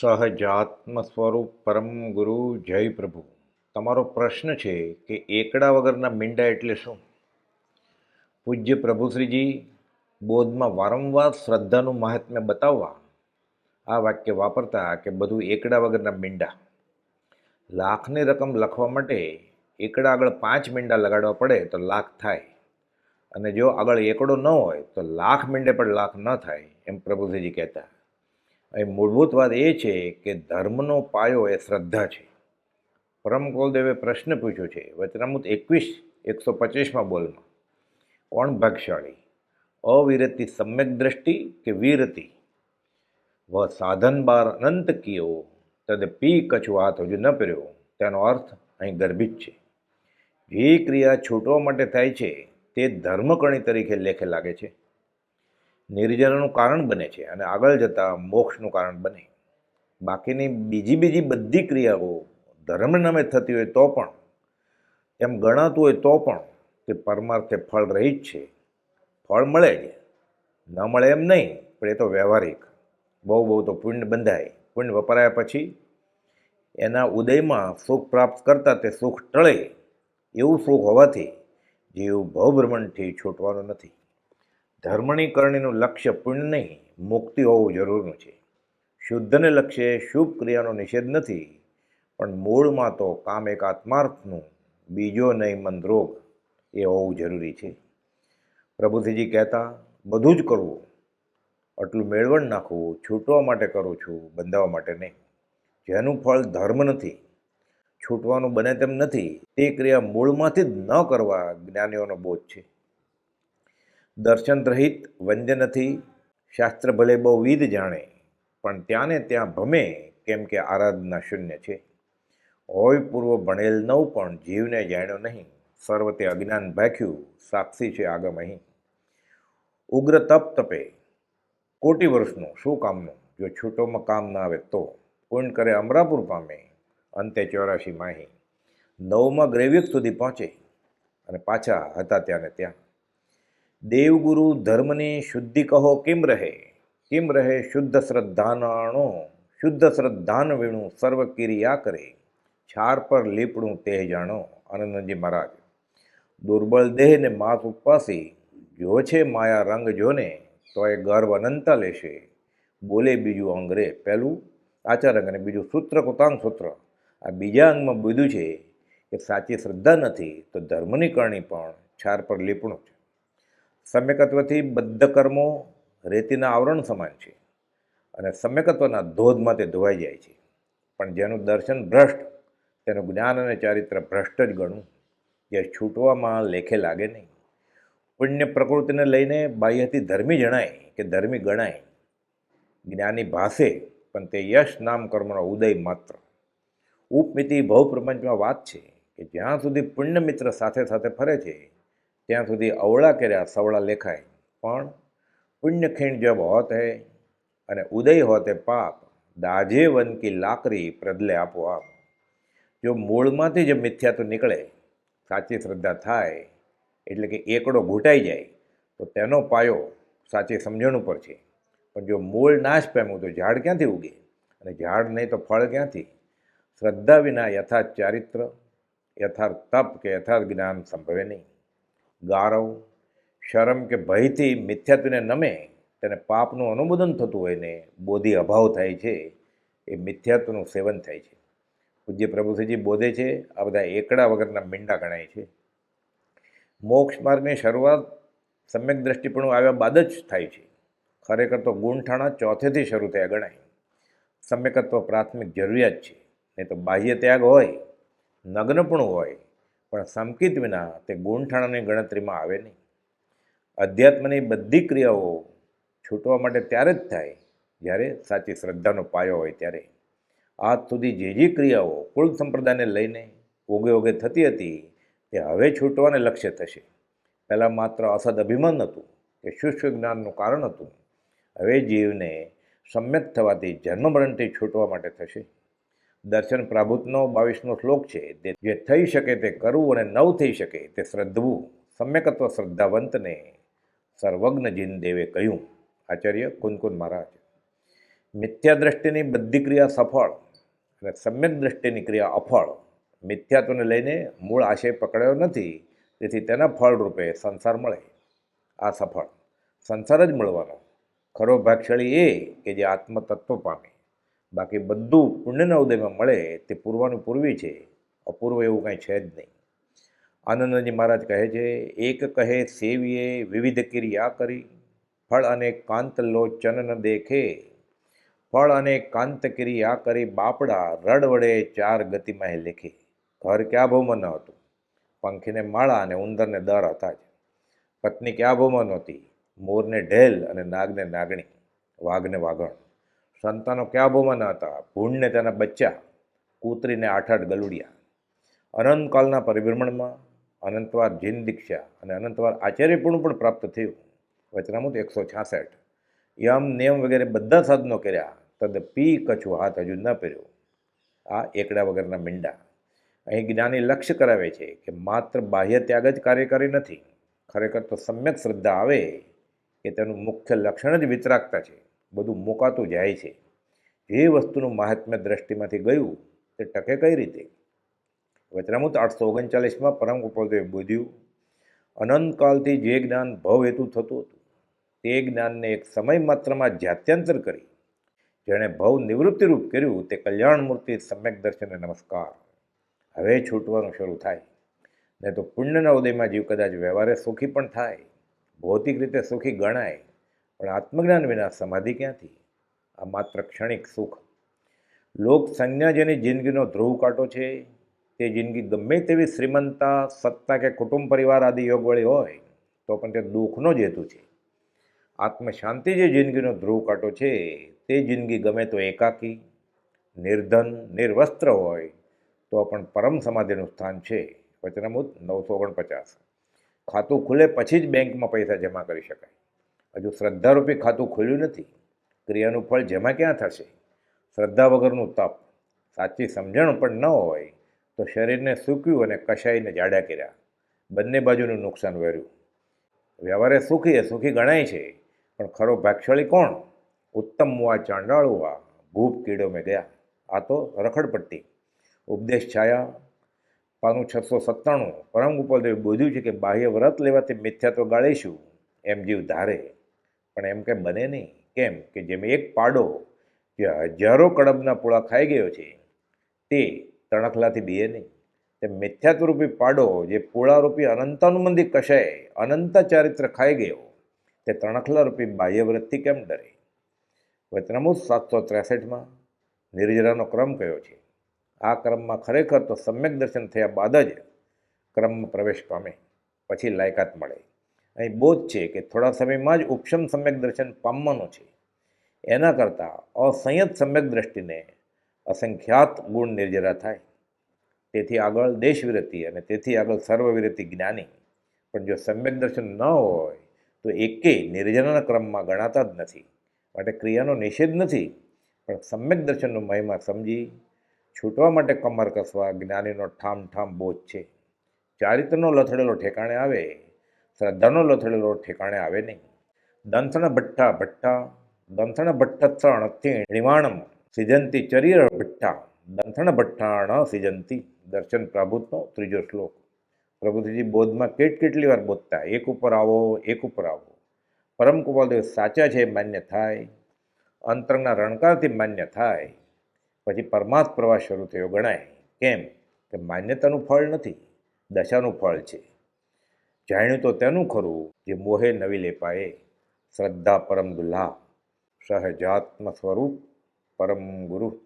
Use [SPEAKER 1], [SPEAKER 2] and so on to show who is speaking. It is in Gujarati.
[SPEAKER 1] સહજાત્મ સ્વરૂપ પરમ ગુરુ જય પ્રભુ. તમારો પ્રશ્ન છે કે એકડા વગરના મીંડા એટલે શું? પૂજ્ય પ્રભુશ્રીજી, બોધમાં વારંવાર શ્રદ્ધાનું મહાત્મ્ય બતાવવા આ વાક્ય વાપરતા કે બધું એકડા વગરના મીંડા. લાખની રકમ લખવા માટે એકડા આગળ પાંચ મીંડા લગાડવા પડે તો લાખ થાય. અને જો આગળ એકડો ન હોય તો લાખ મીંડે પણ લાખ ન થાય, એમ પ્રભુશ્રીજી કહેતા. અહીં મૂળભૂત વાત એ છે કે ધર્મનો પાયો એ શ્રદ્ધા છે. પરમ કુલદેવે પ્રશ્ન પૂછ્યો છે, વચનામૃત એકવીસ, એકસો પચીસમાં બોલમાં, કોણ ભાગશાળી? અવિરતિ સમ્યક દ્રષ્ટિ કે વીરતિ? વ સાધન બાર અનંત કિયો, તદ પી કછુ હાથ હજુ ન પહેર્યો. તેનો અર્થ અહીં ગર્ભિત છે. જે ક્રિયા છૂટવા માટે થાય છે, તે ધર્મકણી તરીકે લેખે લાગે છે. નિર્જનનું કારણ બને છે અને આગળ જતાં મોક્ષનું કારણ બને. બાકીની બીજી બીજી બધી ક્રિયાઓ ધર્મ નામે થતી હોય તો પણ, એમ ગણાતું હોય તો પણ તે પરમાર્થે ફળ રહી જ છે. ફળ મળે જ, ન મળે એમ નહીં, પણ એ તો વ્યવહારિક. બહુ બહુ તો પુણ્ય બંધાય. પુણ્ય વપરાયા પછી એના ઉદયમાં સુખ પ્રાપ્ત કરતાં તે સુખ ટળે, એવું સુખ હોવાથી જીવ ભવભ્રમણથી છૂટવાનો નથી. ધર્મની કરણીનું લક્ષ્ય પુણ્ય નહીં, મુક્તિ હોવું જરૂરનું છે. શુદ્ધને લક્ષ્યે શુભ ક્રિયાનો નિષેધ નથી, પણ મૂળમાં તો કામ એક આત્માર્થનું બીજો નહીં મંદરોગ એ હોવું જરૂરી છે. પ્રભુજીજી કહેતા, બધું જ કરવું. આટલું મેળવણ નાખવું, છૂટવા માટે કરું છું બંધાવવા માટે નહીં. જેનું ફળ ધર્મ નથી, છૂટવાનું બને તેમ નથી, તે ક્રિયા મૂળમાંથી જ ન કરવા જ્ઞાનીઓનો બોધ છે. દર્શન રહિત વંદ્ય નથી શાસ્ત્ર ભલે બહુ વિધ જાણે, પણ ત્યાં ને ત્યાં ભમે કેમ કે આરાધના શૂન્ય છે. હોય પૂર્વ ભણેલ નવ પણ જીવને જાણ્યો નહીં. સર્વતે અજ્ઞાન ભાખ્યું, સાક્ષી છે આગમ અહીં. ઉગ્ર તપ તપે. કોટી વર્ષનું, શું કામનું? જો છૂટોમાં કામ ના આવે તો. પૂર્ણ કરે અમરાપુર પામે, અંતે ચોરાશી માહી. નવમાં ગ્રેવ્યુક સુધી પહોંચે. અને પાછા હતા ત્યાં ને ત્યાં. દેવગુરુ ધર્મની શુદ્ધિ કહો કેમ રહે? કેમ રહે શુદ્ધ શ્રદ્ધાનાણો? શુદ્ધ શ્રદ્ધાન વીણું સર્વ ક્રિયા કરે. છાર પર લીપડું તે જાણો, આનંદજી મહારાજ. દુર્બળ દેહને માસ ઉપવાસી, જો છે માયા રંગ જોને, તો એ ગર્વ અનંત લેશે. બોલે બીજું અંગરે પહેલું આચારંગ અને બીજું સૂત્ર, કુતાંગ સૂત્ર. આ બીજા અંગમાં બીજું છે કે સાચી શ્રદ્ધા નથી, તો ધર્મની કરણી પણ છાર પર લીપણું છે. સમ્યકત્વથી બદ્ધ કર્મો રેતીના આવરણ સમાન છે અને સમ્યકત્વના ધોધમાં તે ધોવાઈ જાય છે. પણ જેનું દર્શન ભ્રષ્ટ, તેનું જ્ઞાન અને ચારિત્ર ભ્રષ્ટ જ ગણું. જે છૂટવામાં લેખે લાગે નહીં. પુણ્ય પ્રકૃતિને લઈને બાહ્યથી ધર્મી જણાય કે ધર્મી ગણાય. જ્ઞાની ભાષે પણ તે યશ નામ કર્મનો ઉદય માત્ર. ઉપમિતિ ભવપ્રપંચમાં વાત છે કે જ્યાં સુધી પુણ્ય મિત્ર સાથે સાથે ફરે છે ત્યાં સુધી અવળા કર્યા, સવળા લેખાય. પણ પુણ્ય ખીણ જબ હોત હે અને ઉદય હોતે પાપ, દાજે વન કી લાકરી પ્રદલે આપોઆપ જો મૂળમાંથી જે મિથ્યાત્વ નીકળે, સાચી શ્રદ્ધા થાય, એટલે કે એકડો ઘૂંટાઈ જાય, તો તેનો પાયો સાચી સમજણ ઉપર છે. પણ જો મૂળ નાશ પામ્યું તો ઝાડ ક્યાંથી ઉગે? અને ઝાડ નહીં તો ફળ ક્યાંથી? શ્રદ્ધા વિના યથાર્થ ચારિત્ર, યથાર્થ તપ કે યથાર્થ જ્ઞાન સંભવે નહીં. ગારવ, શરમ કે ભયથી મિથ્યાત્વને નમે, તેને પાપનું અનુમોદન થતું હોય ને બોધિ અભાવ થાય છે, એ મિથ્યાત્વનું સેવન થાય છે. પૂજ્ય પ્રભુશ્રીજી બોધે છે, આ બધા એકડા વગરના મીંડા ગણાય છે. મોક્ષ માર્ગની શરૂઆત સમ્યક દ્રષ્ટિપણું આવ્યા બાદ જ થાય છે. ખરેખર તો ગુણઠાણા ચોથેથી શરૂ થયા ગણાય. સમ્યકત્વ પ્રાથમિક જરૂરિયાત છે, નહીં તો બાહ્ય ત્યાગ હોય નગ્નપણું હોય પણ સંકિત વિના તે ગુણઠાણાની ગણતરીમાં આવે નહીં. અધ્યાત્મની બધી ક્રિયાઓ છૂટવા માટે ત્યારે જ થાય જ્યારે સાચી શ્રદ્ધાનો પાયો હોય ત્યારે. આજ સુધી જે જે ક્રિયાઓ કુળ સંપ્રદાયને લઈને ઓગે ઓગે થતી હતી, તે હવે છૂટવાને લક્ષ્ય થશે. પહેલાં માત્ર અસદ અભિમાન હતું કે શુષ્ક જ્ઞાનનું કારણ હતું. હવે જીવને સમ્યક થવાથી જન્મમરણથી છૂટવા માટે થશે. દર્શન પ્રાભુતનો બાવીસનો શ્લોક છે, તે જે થઈ શકે તે કરવું અને નવ થઈ શકે તે શ્રદ્ધવું. સમ્યકત્વ શ્રદ્ધાવંતને સર્વજ્ઞ જીન દેવે કહ્યું. આચાર્ય કુનકુન મહારાજ મિથ્યા દ્રષ્ટિની બધી ક્રિયા સફળ અને સમ્યક દ્રષ્ટિની ક્રિયા અફળ. મિથ્યાત્વને લઈને મૂળ આશય પકડાયો નથી, તેથી તેના ફળરૂપે સંસાર મળે. આ સફળ. સંસાર જ મળવાનો. ખરો ભાગશાળી એ કે જે આત્મતત્વ પામે. બાકી બધું પુણ્યના ઉદયમાં મળે તે પૂર્વાનું પૂર્વી છે. અપૂર્વ એવું કાંઈ છે જ નહીં. આનંદજી મહારાજ કહે છે, એક કહે સેવીએ, વિવિધ ક્રિયા કરી. ફળ અને કાંત લોચન દેખે. ફળ અને કાંત ક્રિયા કરી બાપડા, રડ વડે ચાર ગતિમાં લેખે. ઘર ક્યાં ભૌમાં ન હતું? પંખીને માળા અને ઉંદરને દર હતા જ. પત્ની ક્યાં ભૌમાં નહોતી મોરને ઢેલ અને નાગને નાગણી. વાઘને વાઘણ. સંતાનો ક્યાં ભૌમાં હતા? ભૂંડને તેના બચ્ચા, કૂતરીને આઠ આઠ ગલુડિયા. અનંતકાલના પરિભ્રમણમાં અનંતવાર જીન દીક્ષા અને અનંતવાર આચાર્યપૂર્ણ પણ પ્રાપ્ત થયું. વચનામૃત એકસો છાસઠ. યમ નિયમ વગેરે બધા સાધનો કર્યા, તદ પી કછું હાથ હજુ ન પહેર્યો. આ એકડા વગરના મીંડા. અહીં જ્ઞાની લક્ષ્ય કરાવે છે કે માત્ર બાહ્ય ત્યાગ જ કાર્યકારી નથી. ખરેખર તો સમ્યક શ્રદ્ધા આવે કે તેનું મુખ્ય લક્ષણ જ વિતરાગતા છે. બધું મુકાતું જાય છે. જે વસ્તુનું મહાત્મ્ય દ્રષ્ટિમાંથી ગયું, તે ટકે કઈ રીતે? વચનામૃત આઠસો ઓગણચાલીસમાં પરમ ગોપાલદેવે બોધ્યું, અનંતકાલથી જે જ્ઞાન ભવ હેતુ થતું હતું, તે જ્ઞાનને એક સમય માત્રમાં જાત્યંતર કરી. જેણે ભવ નિવૃત્તિરૂપ કર્યું, તે કલ્યાણમૂર્તિ સમ્યક દર્શનને નમસ્કાર. હવે છૂટવાનું શરૂ થાય. નહીં તો પુણ્યના ઉદયમાં જીવ કદાચ વ્યવહારે સુખી પણ થાય. ભૌતિક રીતે સુખી ગણાય. પણ આત્મજ્ઞાન વિના સમાધિ ક્યાંથી? આ માત્ર ક્ષણિક સુખ. લોક સંજ્ઞા જેની જિંદગીનો ધ્રુવ કાંટો છે, તે જિંદગી ગમે તેવી શ્રીમંતા, સત્તા કે કુટુંબ પરિવાર આદિ યોગવળી હોય, તો પણ તે દુઃખનો જ હેતુ છે. આત્મશાંતિ જે જિંદગીનો ધ્રુવ કાંટો છે, તે જિંદગી ગમે તો એકાકી, નિર્ધન, નિર્વસ્ત્ર હોય, તો પણ પરમ સમાધિનું સ્થાન છે. વચનામૃત નવસો ઓગણપચાસ. ખાતું ખુલે પછી જ બેંકમાં પૈસા જમા કરી શકાય. હજુ શ્રદ્ધારૂપી ખાતું ખોલ્યું નથી. ક્રિયાનું ફળ જેમાં ક્યાં થશે? શ્રદ્ધા વગરનું તપ. સાચી સમજણ પણ ન હોય તો શરીરને સૂક્યું અને કશાઈને જાડા કર્યા. બંને બાજુનું નુકસાન વર્યું. વ્યવહારે સુખી એ સુખી ગણાય છે, પણ ખરો ભાગશાળી કોણ? ઉત્તમ મુવા ચાંડાળુઆ ભૂપ કીડો મેં ગયા. આ તો રખડપટ્ટી. ઉપદેશ છાયા. પાનું છસો સત્તાણું. પરમ ગોપાલદેવે બોધ્યું છે કે બાહ્ય વ્રત લેવાથી મિથ્યાત્વ ગાળીશું. એમ જીવ ધારે. પણ એમ કંઈ બને નહીં? કેમ કે જેમ એક પાડો જે હજારો કડબના પૂળા ખાઈ ગયો છે, તે તણખલાથી બીએ નહીં. તે મિથ્યાત્વરૂપી પાડો જે પૂળારૂપી અનંતાનુમંદી કશાય અનંત ચારિત્ર ખાઈ ગયો, તે તણખલારૂપી બાહ્યવ્રતથી કેમ ડરે? વચનામૃત સાતસો ત્રેસઠમાં નિર્જરાનો ક્રમ કયો છે? આ ક્રમમાં ખરેખર તો સમ્યક દર્શન થયા બાદ જ ક્રમમાં પ્રવેશ પામે, પછી લાયકાત મળે. અહીં બોધ છે કે થોડા સમયમાં જ ઉપશમ સમ્યક દર્શન પામવાનું છે. એના કરતાં અસંયત સમ્યક દ્રષ્ટિને અસંખ્યાત ગુણ નિર્જરા થાય. તેથી આગળ દેશવિરતી અને તેથી આગળ સર્વવિરતી જ્ઞાની. પણ જો સમ્યક દર્શન ન હોય, તો એકેય નિર્જનાના ક્રમમાં ગણાતા જ નથી. માટે ક્રિયાનો નિષેધ નથી. પણ સમ્યક દર્શનનો મહિમા સમજી, છૂટવા માટે કમર કસવા જ્ઞાનીનો ઠામ ઠામ બોધ છે. ચારિત્રનો લથડેલો ઠેકાણે આવે શ્રદ્ધાનો લથડેલો ઠેકાણે આવે નહીં. દંથણ ભઠ્ઠા ભઠ્ઠા, દંથણ ભટ્ટત્સણ નિવાણમ સિજંતી ચરીર ભઠ્ઠા, દંથણ ભઠ્ઠાણ સિજંતી. દર્શન પ્રભુતનો ત્રીજો શ્લોક. પ્રભુજી બોધમાં કેટ કેટલી વાર બોધતા? એક ઉપર આવો, એક ઉપર આવો. પરમ કુપાલદેવ સાચા છે, માન્ય થાય. અંતરના રણકારથી માન્ય થાય. પછી પરમાર્થ પ્રવાસ શરૂ થયો ગણાય. કેમ? કે માન્યતાનું ફળ નથી, દશાનું ફળ છે. જાણ્યું તો તેનું ખરું જે મોહે નવી લેપાએ. શ્રદ્ધા પરમ દુલ્હા સહજાત્મ સ્વરૂપ પરમ ગુરુ.